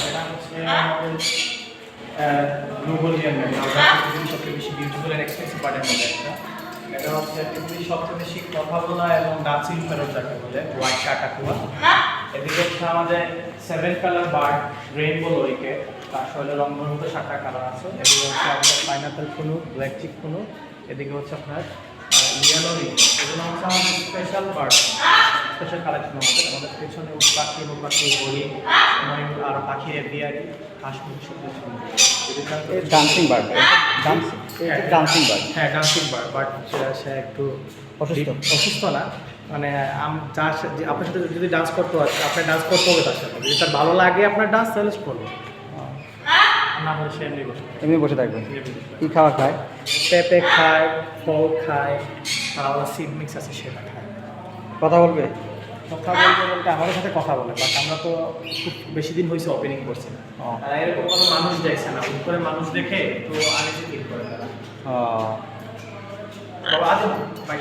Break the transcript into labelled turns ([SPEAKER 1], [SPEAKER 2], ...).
[SPEAKER 1] এটা হচ্ছে আমাদের গ্লোবালিয়ান সবচেয়ে বেশি বিউটিফুল অ্যান্ড এক্সপেন্সিভ বার্ডের মধ্যে এটা হচ্ছে পৃথিবীর সবচেয়ে বেশি কথা এবং ডান্সিং ফেরত যাকে বলে হোয়াইট কাকাতুয়া এদিকে হচ্ছে আমাদের সেভেন কালার বার্ড রেইনবো লরিকে তার শরীরে রঙের সাতটা কালার আছে এদিকে হচ্ছে আমাদের পাইনাপেল ফুনু ব্ল্যাক চিক ফুনু এদিকে হচ্ছে আপনার লিয়ালরি এগুলো হচ্ছে আমাদের স্পেশাল বার্ড স্পেশাল কালেকশন আমাদের আমাদের পেছনে পাখি উট পাখি ময়ূর আর পাখি এভিয়ারি হাঁস সব
[SPEAKER 2] dancing bird dancing dancing bird
[SPEAKER 1] হ্যাঁ ডান্সিং বার্ড বাট সে একটু
[SPEAKER 2] অসুস্থ।
[SPEAKER 1] অসুস্থ না। মানে যার আপনার সাথে যদি ডান্স করতে হয় আপনার ডান্স করতে হবে তার সাথে। যদি তার ভালো লাগে আপনার ডান্স তাহলে করবে। এমনি বসে থাকবে।
[SPEAKER 2] কি খাওয়া খায়?
[SPEAKER 1] পেঁপে খায় ফল খায় তারপর সিড মিক্স আছে সেটা খায়।
[SPEAKER 2] কথা বলবে?
[SPEAKER 1] কথা বলতে বলতে আমাদের সাথে কথা বলে বাট আমরা তো খুব বেশি দিন হয়েছে ওপেনিং করছি এরকম কোনো মানুষ দেখছে না হুট করে মানুষ দেখে তো আগে ফিল করে তারা বাবা আজ বাইক